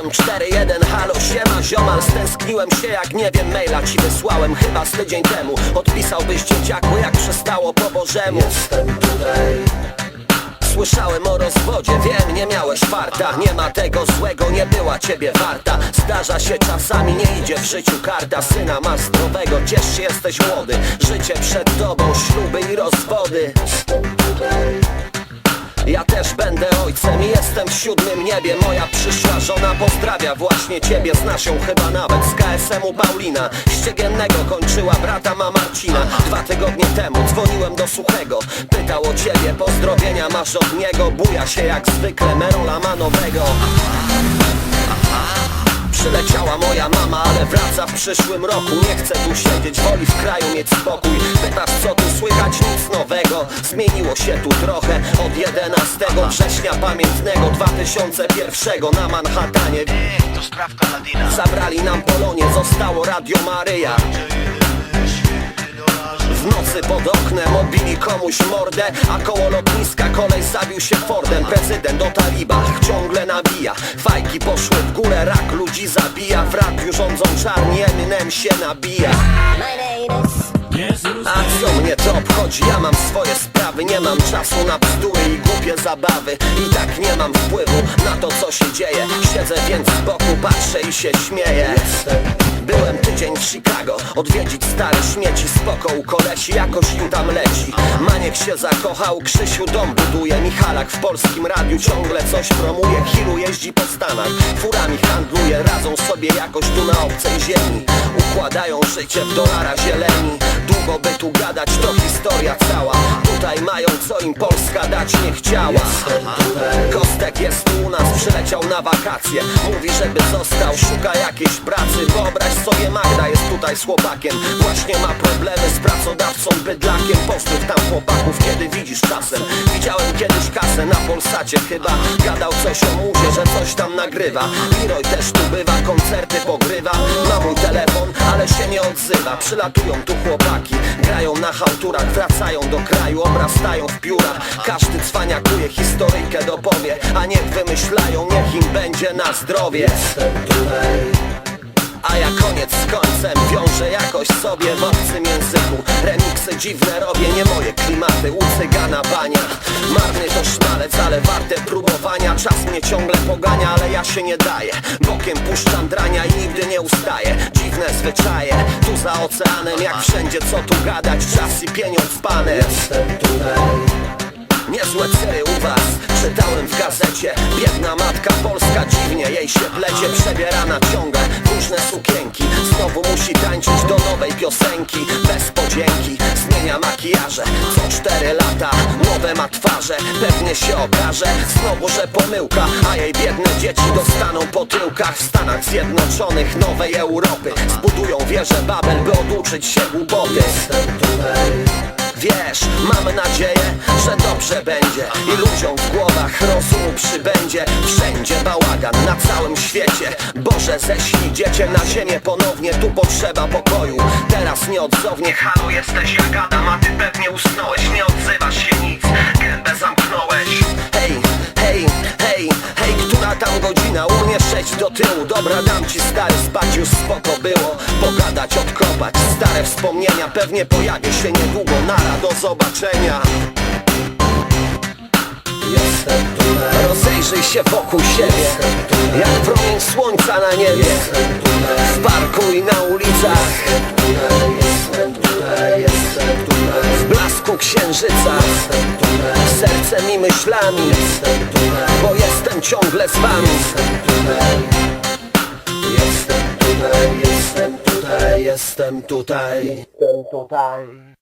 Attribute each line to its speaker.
Speaker 1: 841 halo siema ziomal Stęskniłem się jak nie wiem maila ci wysłałem chyba z tydzień temu. Odpisałbyś dzieciaku jak przestało po bożemu. Jestem tutaj. Słyszałem o rozwodzie, wiem, nie miałeś farta. Nie ma tego złego, nie była ciebie warta. Zdarza się czasami, nie idzie w życiu karta. Syna masz zdrowego, ciesz się, jesteś młody. Życie przed tobą, śluby i rozwody ja też będę ojcem i jestem w siódmym niebie. Moja przyszła żona pozdrawia właśnie ciebie Znasz ją chyba nawet z KSM-u Paulina. Ściegiennego kończyła brata ma Marcina. Dwa tygodnie temu dzwoniłem do Suchego. Pytał o ciebie, pozdrowienia masz od niego. Buja się jak zwykle, Merola ma nowego Przyleciała moja mama, ale wraca w przyszłym roku. Nie chce tu siedzieć, woli w kraju mieć spokój. Pytasz co tu słychać, nic nowego. Zmieniło się tu trochę od 11 września pamiętnego 2001 na Manhattanie.
Speaker 2: To sprawka Ladina.
Speaker 1: Zabrali nam Polonię, zostało Radio Maryja w nocy pod oknem obili komuś mordę A koło lotniska kolej zabił się Fordem. Prezydent o talibach ciągle nabija. Fajki poszły w górę, rak ludzi zabija. W radiu rządzą czarni, Eminem się nabija a co mnie to obchodzi? Ja mam swoje sprawy Nie mam czasu na bzdury i głupie zabawy. I tak nie mam wpływu na to co się dzieje. Siedzę więc z boku, patrzę i się śmieję. Byłem tydzień w Chicago Odwiedzić stare śmieci Spoko u kolesi, jakoś im tam leci. Maniek się zakochał, Krzysiu dom buduje Michalak w polskim radiu ciągle coś promuje Hiru jeździ po Stanach, furami handluje Radzą sobie jakoś tu na obcej ziemi. Układają życie w dolara zieleni Długo by tu gadać, to historia cała. Tutaj mają co im Polska dać nie chciała Kostek jest u nas, przyleciał na wakacje. Mówi, żeby został, szuka jakiejś pracy. Wyobraź sobie Magda jest tutaj z chłopakiem. Właśnie ma problemy z pracodawcą bydlakiem. Pozdrów tam chłopaków, kiedy widzisz czasem. Widziałem kiedyś kasę na Polsacie chyba Gadał coś o muzie, że coś tam nagrywa. Leroy też tu bywa, koncerty pogrywa. Ma mój telefon, odzywa Przylatują tu chłopaki, grają na hałturach Wracają do kraju, obrastają w piórach. Każdy cwaniakuje, historyjkę dopowie A niech wymyślają, niech im będzie na zdrowie. A ja koniec z końcem wiążę jakoś sobie w obcym języku dziwne robię, nie moje klimaty U cygana bania Marny to szmalec, ale warte próbowania. Czas mnie ciągle pogania, ale ja się nie daję. Bokiem puszczam drania i nigdy nie ustaję. Dziwne zwyczaje, tu za oceanem Jak wszędzie co tu gadać, czas i pieniądz panem. Jestem tutaj. Niezłe cery u was. Czytałem w gazecie. Biedna matka polska dziwnie jej się plecie Przebierana ciągle w różne sukienki. Znowu musi tańczyć do nowej piosenki. Bez podzięki Zmienia makijaże. Co cztery lata Nowe ma twarze. Pewnie się okaże Znowu, że pomyłka. A jej biedne dzieci dostaną po tyłkach W Stanach Zjednoczonych Nowej Europy. Zbudują wieżę Babel By oduczyć się głupoty. Jestem tutaj Wiesz, mamy nadzieję, że dobrze będzie I ludziom w głowach rozumu przybędzie Wszędzie bałagan, na całym świecie. Boże, ześlij dziecię na ziemię ponownie Tu potrzeba pokoju, teraz nieodzownie Halo, jesteś jak Adam, a ty pewnie usnąłeś. Nie do tyłu. Dobra, dam ci stary spać, już spoko było. Pogadać, odkopać stare wspomnienia. Pewnie pojawię się niedługo, nara, do zobaczenia. Jestem tutaj Rozejrzyj się wokół siebie. Jak promień słońca na niebie. W parku i na ulicach. W blasku księżyca. Sercem i myślami ciągle z wami. Jestem tutaj, jestem tutaj, jestem tutaj. Jestem tutaj